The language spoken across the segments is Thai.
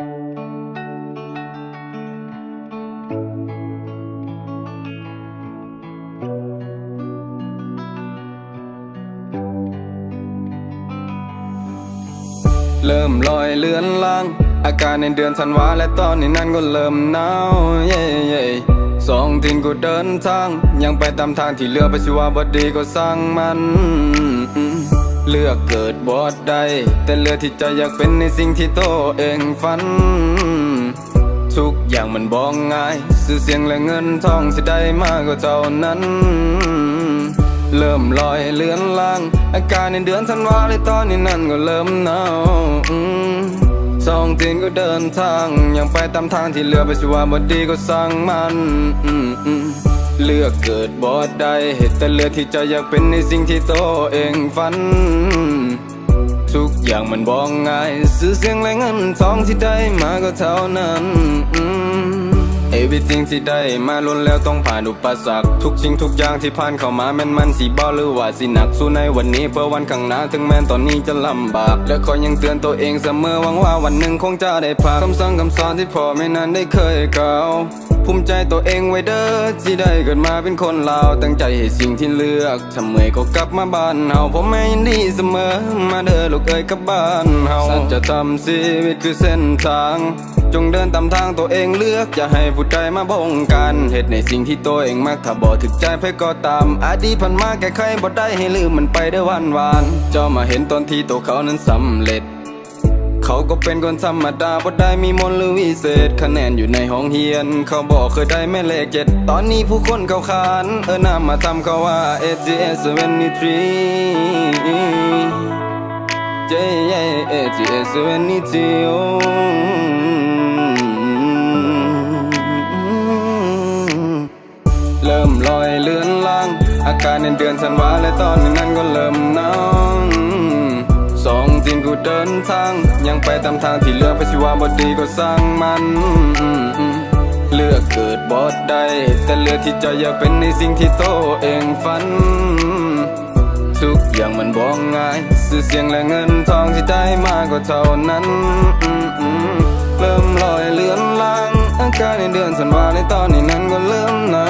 เริ่มลอยเลือนลาง อาการในเดือนธันวาและตอนนี้นั้นก็เริ่มหนาวเย่เย่สองทินกูเดินทาง ยังไปตามทางที่เลือกไปสิว่าบดีก็สร้างมัน เลือกเกิดบอดใดแต่เลือกที่จะอยากเป็นในสิ่งที่โตเองฝัน ทุกอย่างมันบอกง่ายสื่อเสียงและเงินทองสิได้มากก็เท่านั้น เริ่มลอยเลือนลาง อาการในเดือนธันวาเลยตอนนี้นั่นก็เริ่มหนาวสองตีนก็เดินทางยังไปตามทางที่เลือกไปสิว่าบดีก็สร้างมันอืมอืม เลือกเกิดบอดได้เหตุแต่เลือกที่จะอยากเป็นในสิ่งที่โตเองฝัน ทุกอย่างมันบองง่าย ซื้อเสียงและเงินทองที่ได้มาก็เท่านั้น อืม Everything ที่ได้มาล้นแล้วต้องผ่านอุปสรรคทุกสิ่งทุกอย่างที่ผ่านเข้ามาแม้นมันสีบ่หรือว่าสิหนักสู้ในวันนี้เพื่อวันข้างหน้าถึงแม้ตอนนี้จะลำบาก และคอยยังเตือนตัวเองเสมอหวังว่าวันหนึ่งคงจะได้ผ่านคำสั่งคำสอนที่พ่อไม่นานได้เคยกล่าวภูมิใจตัวเองไว้เด้อที่ได้เกิดมาเป็นคนลาวตั้งใจให้สิ่งที่เลือกทำเมื่อยก็กลับมาบ้านเฮาผมแม่ยินดีเสมอมาเด้อ กเอ้ยกับบ้านเฮาสัจธรรมชีวิตคือเส้นทาง จงเดินตามทางตัวเองเลือกอย่าให้ผู้ใดมาบงการเหตุในสิ่งที่ตัวเองมักถ้าบ่ถึกใจเพ่ก็ตามอดีตผ่านมาแก้ไขบ่ได้ให้ลืมมันไปเด้วันวาน เจ้ามาเห็นตอนที่ตัวเขานั้นสำเร็จเขาก็เป็นคนธรรมดาบ่ได้มีมนหรือวิเศษ คะแนนอยู่ในห้องเรียน เขาบอกเคยได้แม่เลขเจ็ด ตอนนี้ผู้คนเขาขาน เออนามาทำเขาว่า AGS 73 J AGS 72เริ่มลอยเลือนล่าง อาการในเดือนธันวาและตอนนี้นั้นก็เริ่มหนาวสองทีนกูเดินทาง ยังไปตามทางที่เลือกไปสิว่าบดีก็สร้างมัน เลือกเกิดบอดได้ แต่เลือกที่จะอยากเป็นในสิ่งที่โตเองฝัน ทุกอย่างมันบอกง่ายสื่อเสียงและเงินทองที่ได้มาก็เท่านั้น เริ่มลอยเลือนลางอาการในเดือนธันวาในตอนนี้นั้นก็เริ่มหนา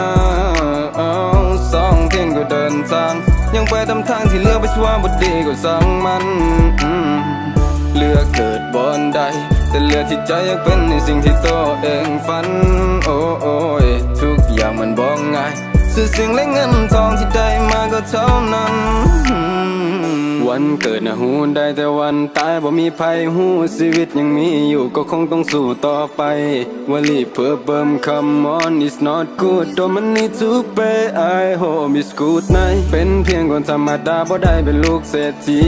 วสองเที่ยงก็เดินทาง ยังไปตามทางที่เลือกไปชัวาบดีก็สั่งมันเลือกเกิดบอนใดแต่เลือกที่ใจอยากเป็นในสิ่งที่ตัวเองฝัน โอ้โอ้ยทุกอย่างมันบอกง่าย สื่อเสียงและเงินทองที่ได้มาก็เท่านั้น วันเกิดนะหูได้แต่วันตายบ่มีภัยหูชีวิตยังมีอยู่ก็คงต้องสู้ต่อไปวลีเพื่อเบิ่ม come on it's not good don't man need to pay I hope it's good night เป็นเพียงคนธรรมดาบ่ได้เป็นลูกเศรษฐี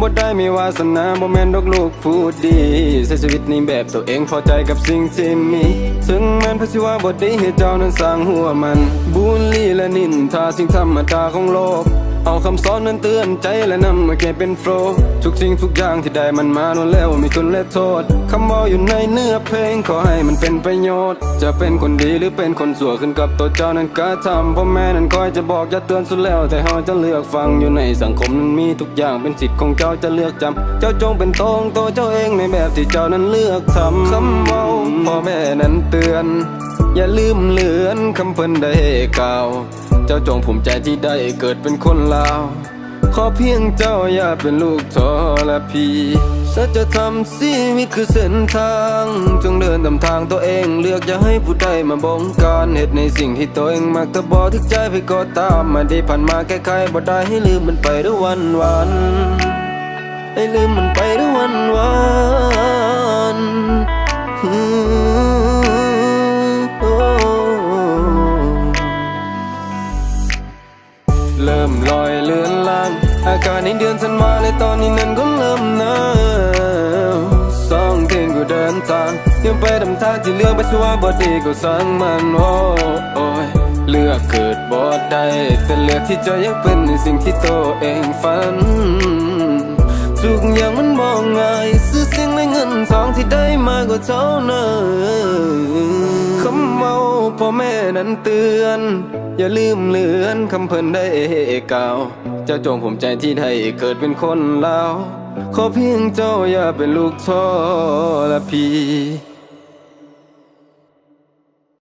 บ่ได้มีวาสนาบ่แม่นดอกลูกผู้ดีใช้ชีวิตในแบบตัวเองพอใจกับสิ่งที่มีถึงแม้นพระศิวะบ่ดีให้เจ้านั้นสร้างหัวมันบูลลี่และนินทาสิ่งธรรมดาของโลก เอาคำสอนนั้นเตือนใจและนำมาแค่เป็นโฟล์ทุกสิ่งทุกอย่างที่ได้มันมาล้วนแล้วมีคุณและโทษคำบอกอยู่ในเนื้อเพลงขอให้มันเป็นประโยชน์ จะเป็นคนดีหรือเป็นคนสั่วขึ้นกับตัวเจ้านั้นกระทำพ่อแม่นั้นคอยจะบอกจะเตือนสุดแล้วแต่เฮาจะเลือกฟังอยู่ในสังคมนั้นมีทุกอย่างเป็นสิทธิ์ของเจ้าจะเลือกจำเจ้าจงเป็นตรงตัวเจ้าเองในแบบที่เจ้านั้นเลือกทำคำเมาพ่อแม่นั้นเตือน อย่าลืมเลือนคำเพิ่นได้กล่าว เจ้าจงภูมิใจที่ได้เกิดเป็นคนลาว ขอเพียงเจ้าอย่าเป็นลูกทรพีสัจธรรมชีวิตคือเส้นทาง จงเดินตามทางตัวเองเลือกอย่าให้ผู้ใดมาบงการเหตุในสิ่งที่ตัวเองมักจะบอกทึกใจไปก็ตามมาได้ผ่านมาแก้ไขบ่ได้ให้ลืมมันไปด้วยวันวันให้ลืมมันไปด้วยวันวันากาศในเดือนธันวาและตอนนี้นั้นก็เริ่มหนาวสองเที่ยงก็เดินทางยังไปทำทางที่เลือกไปชัวาบดีก็สั่งมันโอ้โอ้ยเลือกเกิดบ่ได้แต่เลือกที่จะอยากเป็นในสิ่งที่ตัวเองฝันทุกอย่างมันมองง่ายซื้อสียงและเงินทองที่ได้มาก็เท่านั้น พ่อแม่นั้นเตือน อย่าลืมเลือนคำเพิ่นได้กล่าว เจ้าจงผมใจที่ได้เกิดเป็นคนลาว ขอเพียงเจ้าอย่าเป็นลูกทอละพี่